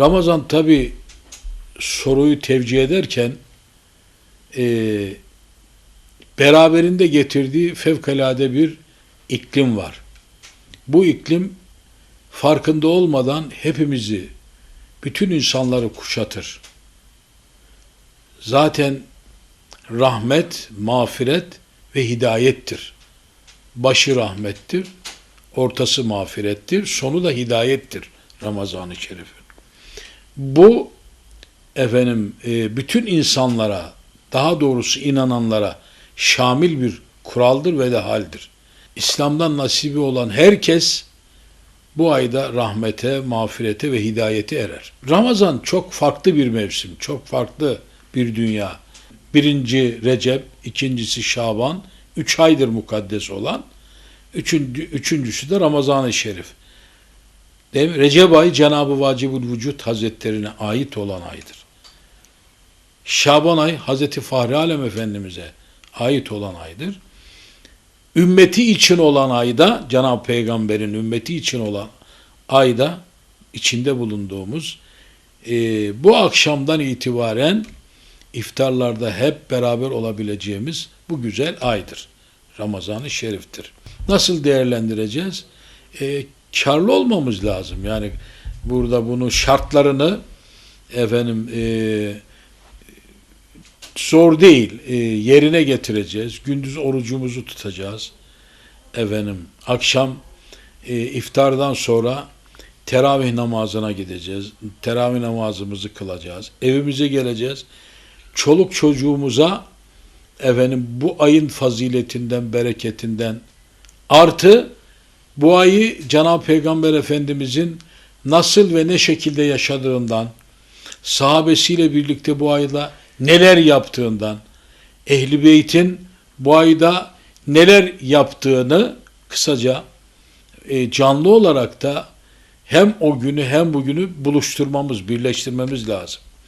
Ramazan tabi soruyu tevcih ederken e, beraberinde getirdiği fevkalade bir iklim var. Bu iklim farkında olmadan hepimizi, bütün insanları kuşatır. Zaten rahmet, mağfiret ve hidayettir. Başı rahmettir, ortası mağfirettir, sonu da hidayettir Ramazan-ı Şerif'in. Bu efendim e, bütün insanlara, daha doğrusu inananlara şamil bir kuraldır ve de haldir. İslam'dan nasibi olan herkes bu ayda rahmete, mağfirete ve hidayete erer. Ramazan çok farklı bir mevsim, çok farklı bir dünya. Birinci Recep, ikincisi Şaban, üç aydır mukaddes olan. Üçüncü, üçüncüsü de Ramazan-ı Şerif. Recep ayı Cenab-ı Vacibül Vücut Hazretlerine ait olan aydır. Şaban ayı Hazreti Fahri Alem Efendimiz'e ait olan aydır. Ümmeti için olan ayda, Cenab-ı Peygamber'in ümmeti için olan ayda, içinde bulunduğumuz e, bu akşamdan itibaren iftarlarda hep beraber olabileceğimiz bu güzel aydır. Ramazan-ı Şerif'tir. Nasıl değerlendireceğiz? E, karlı olmamız lazım. Yani burada bunu şartlarını efendim e, zor değil. E, yerine getireceğiz. Gündüz orucumuzu tutacağız. Efendim akşam e, iftardan sonra teravih namazına gideceğiz. Teravih namazımızı kılacağız. Evimize geleceğiz. Çoluk çocuğumuza efendim bu ayın faziletinden, bereketinden artı bu ayı Cenab-ı Peygamber Efendimizin nasıl ve ne şekilde yaşadığından, sahabesiyle birlikte bu ayda neler yaptığından, Ehli Beyt'in bu ayda neler yaptığını kısaca e, canlı olarak da hem o günü hem bugünü buluşturmamız, birleştirmemiz lazım.